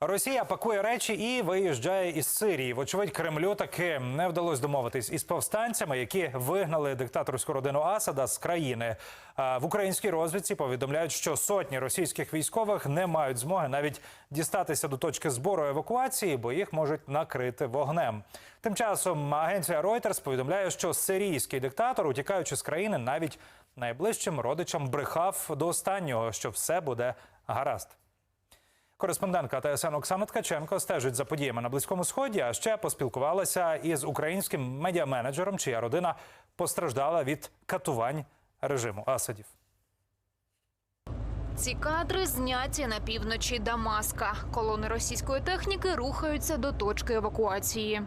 Росія пакує речі і виїжджає із Сирії. Вочевидь, Кремлю таки не вдалося домовитись із повстанцями, які вигнали диктаторську родину Асада з країни. В українській розвідці повідомляють, що сотні російських військових не мають змоги навіть дістатися до точки збору евакуації, бо їх можуть накрити вогнем. Тим часом агенція Reuters повідомляє, що сирійський диктатор, утікаючи з країни, навіть найближчим родичам брехав до останнього, що все буде гаразд. Кореспондентка ТСН Оксана Ткаченко стежить за подіями на близькому сході. А ще поспілкувалася із українським медіаменеджером, чия родина постраждала від катувань режиму Асадів. Ці кадри зняті на півночі Дамаска. Колони російської техніки рухаються до точки евакуації.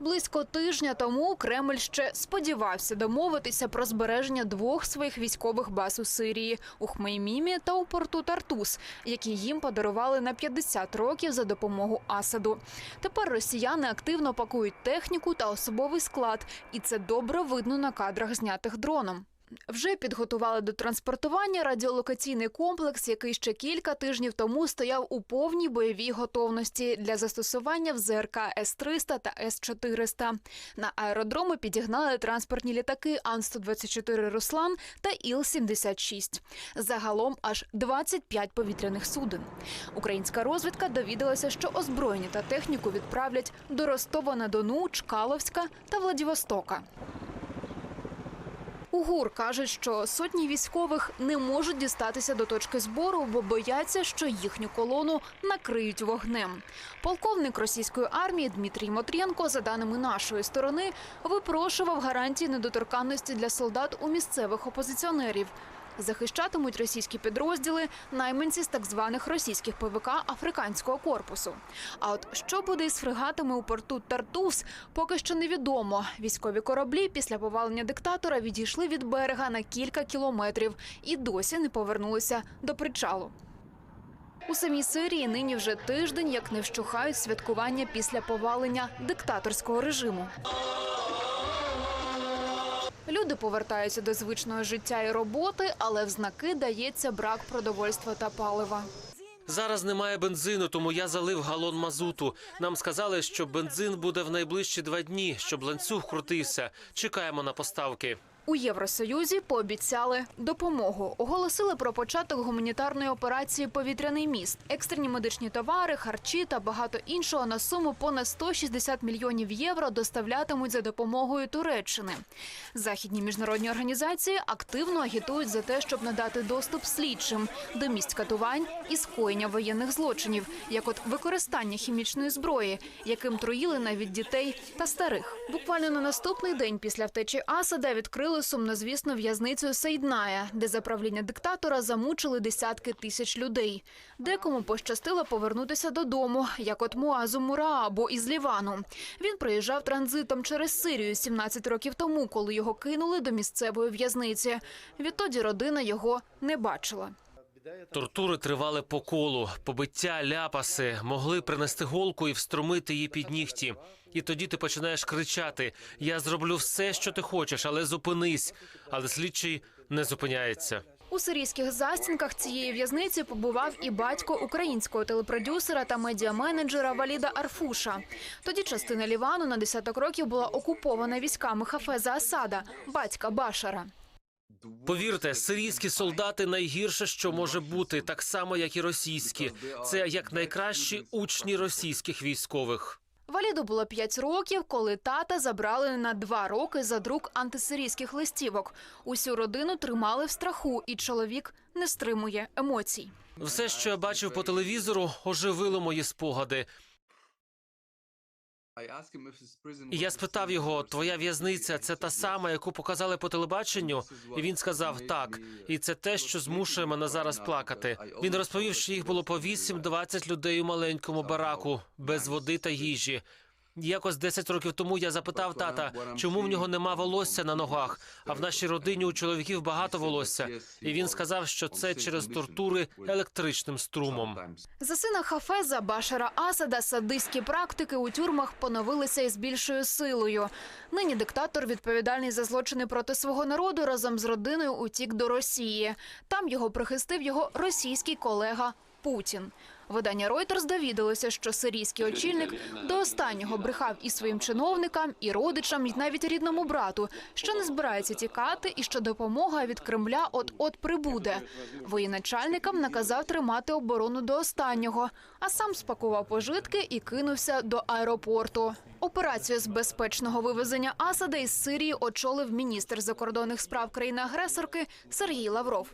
Близько тижня тому Кремль ще сподівався домовитися про збереження двох своїх військових баз у Сирії у Хмеймімі та у порту Тартус, які їм подарували на 50 років за допомогу Асаду. Тепер росіяни активно пакують техніку та особовий склад, і це добре видно на кадрах, знятих дроном. Вже підготували до транспортування радіолокаційний комплекс, який ще кілька тижнів тому стояв у повній бойовій готовності для застосування в ЗРК С-300 та С-400. На аеродроми підігнали транспортні літаки Ан-124 «Руслан» та Іл-76. Загалом аж 25 повітряних суден. Українська розвідка довідалася, що озброєння та техніку відправлять до Ростова-на-Дону, Чкаловська та Владивостока. У ГУР кажуть, що сотні військових не можуть дістатися до точки збору, бо бояться, що їхню колону накриють вогнем. Полковник російської армії Дмитрій Мотрєнко, за даними нашої сторони, випрошував гарантії недоторканності для солдат у місцевих опозиціонерів. Захищатимуть російські підрозділи найманці з так званих російських ПВК африканського корпусу. А от що буде із фрегатами у порту Тартус, поки що невідомо. Військові кораблі після повалення диктатора відійшли від берега на кілька кілометрів і досі не повернулися до причалу. У самій Сирії нині вже тиждень, як не вщухають святкування після повалення диктаторського режиму. Люди повертаються до звичного життя і роботи, але в знаки дається брак продовольства та палива. Зараз немає бензину, тому я залив галон мазуту. Нам сказали, що бензин буде в найближчі два дні, щоб ланцюг крутився. Чекаємо на поставки. У Євросоюзі пообіцяли допомогу. Оголосили про початок гуманітарної операції Повітряний міст, екстрені медичні товари, харчі та багато іншого на суму понад 160 мільйонів євро доставлятимуть за допомогою Туреччини. Західні міжнародні організації активно агітують за те, щоб надати доступ слідчим до місць катувань і скоєння воєнних злочинів, як от використання хімічної зброї, яким труїли навіть дітей та старих. Буквально на наступний день після втечі Асада відкрили сумнозвісну в'язницю Сейдная, де за правління диктатора замучили десятки тисяч людей. Декому пощастило повернутися додому, як от Муазу Мураабо із Лівану. Він приїжджав транзитом через Сирію 17 років тому, коли його кинули до місцевої в'язниці. Відтоді родина його не бачила. Тортури тривали по колу, побиття, ляпаси, могли принести голку і встромити її під нігті. І тоді ти починаєш кричати: Я зроблю все, що ти хочеш, але зупинись. Але слідчий не зупиняється. У сирійських застінках цієї в'язниці побував і батько українського телепродюсера та медіаменеджера Валіда Арфуша. Тоді частина Лівану на десяток років була окупована військами Хафеза Асада, батька Башара. Повірте, сирійські солдати найгірше, що може бути, так само як і російські. Це як найкращі учні російських військових. Валіду було 5 років, коли тата забрали на два роки за друк антисирійських листівок. Усю родину тримали в страху, і чоловік не стримує емоцій. Все, що я бачив по телевізору, оживило мої спогади. І я спитав його: твоя в'язниця це та сама, яку показали по телебаченню? І він сказав так. І це те, що змушує мене зараз плакати. Він розповів, що їх було по 8-20 людей у маленькому бараку без води та їжі. Якось 10 років тому я запитав тата, чому в нього нема волосся на ногах, а в нашій родині у чоловіків багато волосся. І він сказав, що це через тортури електричним струмом. За сина Хафеза Башара Асада садистські практики у тюрмах поновилися із більшою силою. Нині диктатор, відповідальний за злочини проти свого народу, разом з родиною утік до Росії. Там його прихистив його російський колега Путін. Видання Reuters довідалося, що сирійський очільник до останнього брехав і своїм чиновникам, і родичам, і навіть рідному брату, що не збирається тікати і що допомога від Кремля от-от прибуде. Воєначальникам наказав тримати оборону до останнього, а сам спакував пожитки і кинувся до аеропорту. Операцію з безпечного вивезення Асада із Сирії очолив міністр закордонних справ країни-агресорки Сергій Лавров.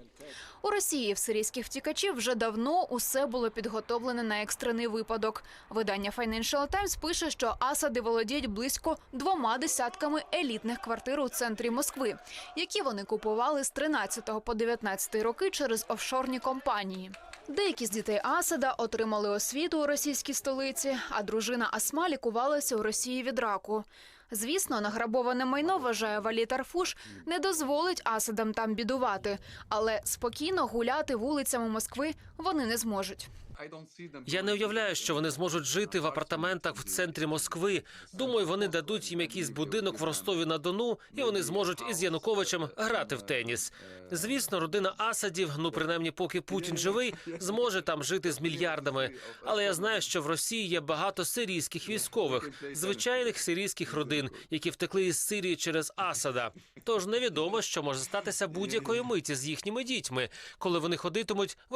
У Росії в сирійських втікачів вже давно усе було підготовлене на екстрений випадок. Видання Financial Times пише, що Асади володіють близько двома десятками елітних квартир у центрі Москви, які вони купували з 13 по 19 роки через офшорні компанії. Деякі з дітей Асада отримали освіту у російській столиці, а дружина Асма лікувалася у Росії від раку. Звісно, награбоване майно, вважає Валіт Арфуш, не дозволить Асадам там бідувати, але спокійно гуляти вулицями Москви вони не зможуть. Я не уявляю, що вони зможуть жити в апартаментах в центрі Москви. Думаю, вони дадуть їм якийсь будинок в Ростові на Дону, і вони зможуть із Януковичем грати в теніс. Звісно, родина Асадів, ну принаймні, поки Путін живий, зможе там жити з мільярдами. Але я знаю, що в Росії є багато сирійських військових, звичайних сирійських родин, які втекли із Сирії через Асада. Тож невідомо, що може статися будь-якої миті з їхніми дітьми, коли вони ходитимуть в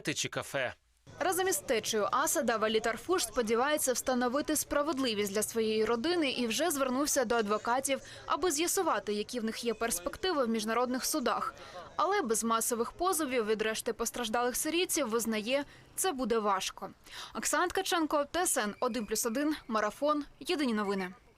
університети чи кафе. Разом із течею Асада Валіт Арфуш сподівається встановити справедливість для своєї родини і вже звернувся до адвокатів, аби з'ясувати, які в них є перспективи в міжнародних судах. Але без масових позовів від решти постраждалих сирійців визнає, це буде важко. Оксана Ткаченко, ТСН 1+,1, Марафон. Єдині новини.